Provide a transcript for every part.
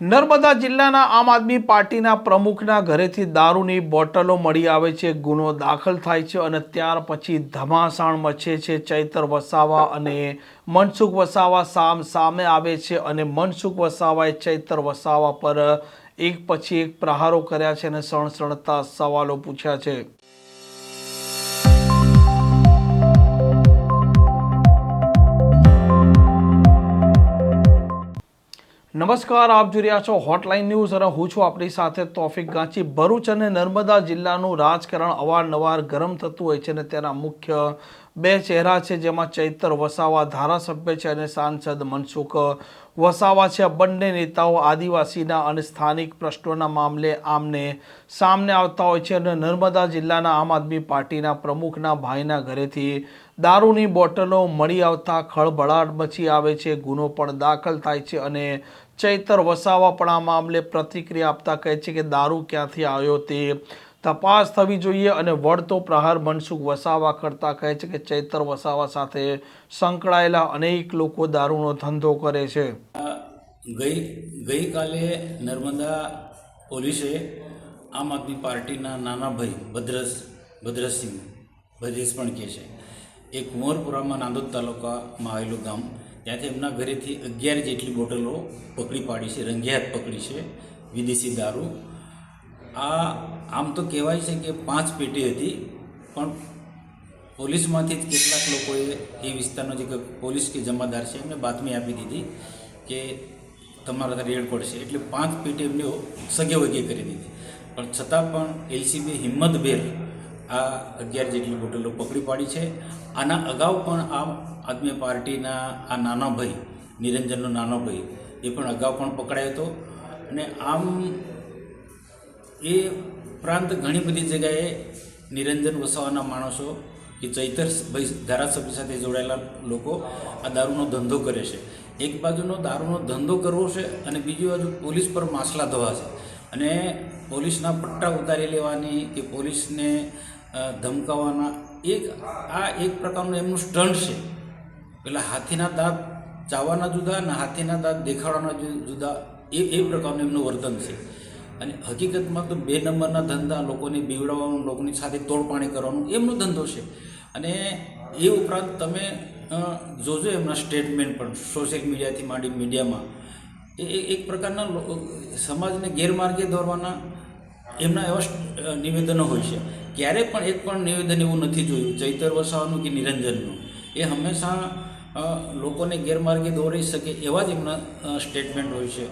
નર્મદા જિલ્લાના આમ આદમી પાર્ટીના પ્રમુખના ઘરેથી દારૂની બોટલો મળી આવે છે, ગુનો દાખલ થાય છે અને ત્યાર પછી ધમાસાણ મચે છે. ચૈતર વસાવા અને મનસુખ વસાવા સામ સામે આવે છે અને મનસુખ વસાવાએ ચૈતર વસાવા પર એક પછી એક પ્રહારો કર્યા છે અને સણસણતા સવાલો પૂછ્યા છે. નમસ્કાર, આપ જોઈ રહ્યા છો હોટલાઇન ન્યૂઝ અને હું છું આપણી સાથે તોફિક ગાંચી ભરૂચ અને નર્મદા જિલ્લાનું રાજકારણ અવારનવાર ગરમ થતું હોય છે અને તેના મુખ્ય બે ચહેરા છે જેમાં ચૈતર વસાવા ધારાસભ્ય છે અને સાંસદ મનસુખ વસાવા છે. બંને નેતાઓ આદિવાસીના અને સ્થાનિક પ્રશ્નોના મામલે આમને સામને આવતા હોય છે અને નર્મદા જિલ્લાના આમ આદમી પાર્ટીના પ્રમુખના ભાઈના ઘરેથી દારૂની બોટલો મળી આવતા ખળભળાટ મચી આવે છે. ગુનો પણ દાખલ થાય છે અને ચૈતર વસાવા પણ આ મામલે પ્રતિક્રિયા આપતા કહે છે કે દારૂ ક્યાંથી આવ્યો તે તપાસ થવી જોઈએ અને વળતો પ્રહાર મનસુખ વસાવા કરતા કહે છે કે ચૈતર વસાવા સાથે સંકળાયેલા અનેક લોકો દારૂનો ધંધો કરે છે. ગઈ, ગઈકાલે નર્મદા પોલીસે આમ આદમી પાર્ટીના નાના ભાઈ ભદ્રસ, ભદ્રસિંહ, ભદ્રેશ પણ કહે છે. એ કુંવરપુરામાં નાંદોદ તાલુકામાં આવેલું ગામ, ત્યાંથી એમના ઘરેથી અગિયાર જેટલી બોટલો પકડી પાડી છે રંગિયાત પકડી છે, વિદેશી દારૂ આ આમ તો કહેવાય છે કે પાંચ પેટી હતી, પણ પોલીસમાંથી જ કેટલાક લોકોએ એ વિસ્તારનો જે પોલીસ કે જમાદાર છે, એમને બાતમી આપી દીધી કે તમારા રેડ પડશે એટલે પાંચ પેટી એમને સગે વગે કરી દીધી. પણ છતાં પણ એલસીબી હિંમતભેર આ અગિયાર જેટલી બોટલો પકડી પાડી છે. આના અગાઉ પણ આમ આદમી પાર્ટીના આ નાનો ભાઈ, નિરંજનનો નાનો ભાઈ, એ પણ અગાઉ પણ પકડાયો હતો. અને આમ એ ઉપરાંત ઘણી બધી જગ્યાએ નિરંજન વસાવાના માણસો કે ચૈતર ધારાસભ્ય સાથે જોડાયેલા લોકો આ દારૂનો ધંધો કરે છે. એક બાજુનો દારૂનો ધંધો કરવો છે અને બીજી બાજુ પોલીસ પર માસલા ધોવા છે. અને પોલીસના પટ્ટા ઉતારી લેવાની કે પોલીસને ધમકાવાના એક આ એક પ્રકારનું એમનું સ્ટન્ટ છે. પેલા હાથીના દાંત ચાવવાના જુદા અને હાથીના દાંત દેખાડવાના જુદા. એ એ પ્રકારનું એમનું વર્તન છે. અને હકીકતમાં તો બે નંબરના ધંધા લોકોને બીવડાવવાનું, લોકોની સાથે તોડપાણી કરવાનું, એમનો ધંધો છે. અને એ ઉપરાંત તમે જોજો એમના સ્ટેટમેન્ટ પણ સોશિયલ મીડિયાથી માંડી મીડિયામાં એ એક પ્રકારના સમાજને ગેરમાર્ગે દોરવાના એમના એવા નિવેદનો હોય છે. ક્યારે પણ એક પણ નિવેદન એવું નથી જોયું, ચૈતર વસાવાનું કે નિરંજનનું. એ હંમેશા લોકોને ગેરમાર્ગે દોરી શકે એવા જ એમના સ્ટેટમેન્ટ હોય છે.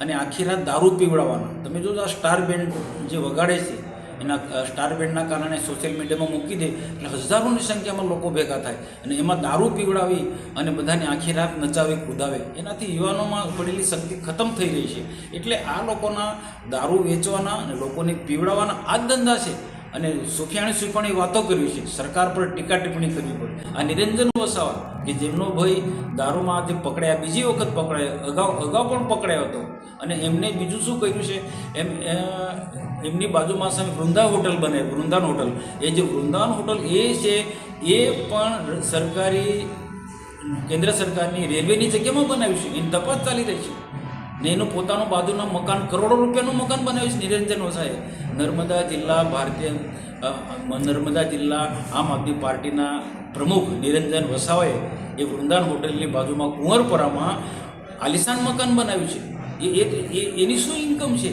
અને આખી રાત દારૂ પીવડાવવાના. તમે જો આ સ્ટાર બેન્ડ જે વગાડે છે, એના સ્ટાર બેન્ડના કારણે સોશિયલ મીડિયામાં મૂકી દે, એટલે હજારોની સંખ્યામાં લોકો ભેગા થાય. અને એમાં દારૂ પીવડાવી અને બધાને આખી રાત નચાવી, કૂદાવે. એનાથી યુવાનોમાં પડેલી શક્તિ ખતમ થઈ રહી છે. એટલે આ લોકોના દારૂ વેચવાના અને લોકોને પીવડાવવાના આ ધંધા છે. અને સુફિયાણી સુફાણી વાતો કરવી છે. સરકાર પર ટીકા ટિપ્પણી કરવી પડે. આ નિરંજન વસાવા, કે જેમનો ભાઈ દારૂમાં જે પકડાયા, બીજી વખત પકડાયો, અગાઉ અગાઉ પણ પકડાયો હતો. અને એમને બીજું શું કર્યું છે? એમ એમની બાજુમાં સામે વૃંદા હોટલ બને, વૃંદાન હોટલ. એ જે વૃંદાન હોટલ એ છે, એ પણ સરકારી, કેન્દ્ર સરકારની રેલવેની જગ્યામાં બનાવ્યું છે. એની તપાસ ચાલી રહી છે. ને એનું પોતાનું બાજુના મકાન કરોડો રૂપિયાનું મકાન બનાવ્યું છે નિરંજન વસાએ નર્મદા જિલ્લા ભારતીય નર્મદા જિલ્લા આમ આદમી પાર્ટીના પ્રમુખ નિરંજન વસાવાએ એ વૃંદાવન હોટલની બાજુમાં કુંવરપરામાં આલિશાન મકાન બનાવ્યું છે. એ એની શું ઇન્કમ છે?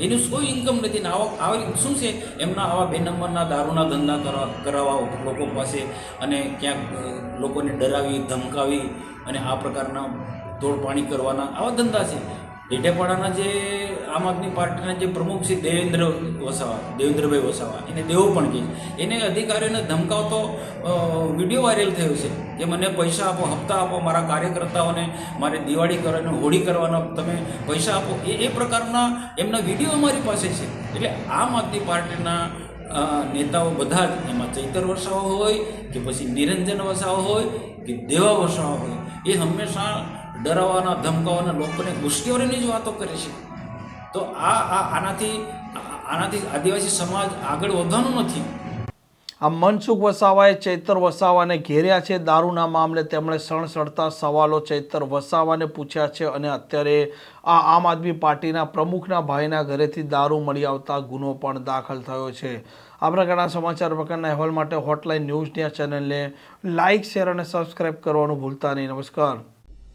એનું કોઈ ઇન્કમ નથી? ને આવા, આવી શું છે? એમના આવા બે નંબરના દારૂના ધંધા કરવા કરાવવા લોકો પાસે અને ક્યાંક લોકોને ડરાવી, ધમકાવી અને આ પ્રકારના તોડપાણી કરવાના આવા ધંધા છે. ડેઢેપાડાના જે આમ આદમી પાર્ટીના જે પ્રમુખ છે દેવેન્દ્ર વસાવા, દેવેન્દ્રભાઈ વસાવા, એને દેવો પણ કહે. એને અધિકારીઓને ધમકાવતો વીડિયો વાયરલ થયો છે કે મને પૈસા આપો, હપ્તા આપો, મારા કાર્યકર્તાઓને મારે દિવાળી કરવાની હોળી કરવાના તમે પૈસા આપો એ એ પ્રકારના એમના વીડિયો અમારી પાસે છે એટલે આમ આદમી પાર્ટીના નેતાઓ બધા જ એમાં ચૈતર વસાવા હોય, કે પછી નિરંજન વસાવા હોય, કે દેવા વસાવા હોય, એ હંમેશા ડરાવવાના ધમકાવાના લોકોને મુશ્કેલીની જ વાતો કરે છે. તો આ આ આનાથી આનાથી આદિવાસી સમાજ આગળ વધવાનો નથી. આ મનસુખ વસાવાએ ચૈતર વસાવાને ઘેર્યા છે. દારૂના મામલે તેમણે સણસડતા સવાલો ચૈતર વસાવાને પૂછ્યા છે અને અત્યારે આ આમ આદમી પાર્ટીના પ્રમુખના ભાઈના ઘરેથી દારૂ મળી આવતા ગુનો પણ દાખલ થયો છે. આ પ્રકારના સમાચાર પ્રકારના અહેવાલ માટે હોટલાઇન ન્યૂઝની આ ચેનલને લાઇક શેર અને સબસ્ક્રાઈબ કરવાનું ભૂલતા નહીં. નમસ્કાર.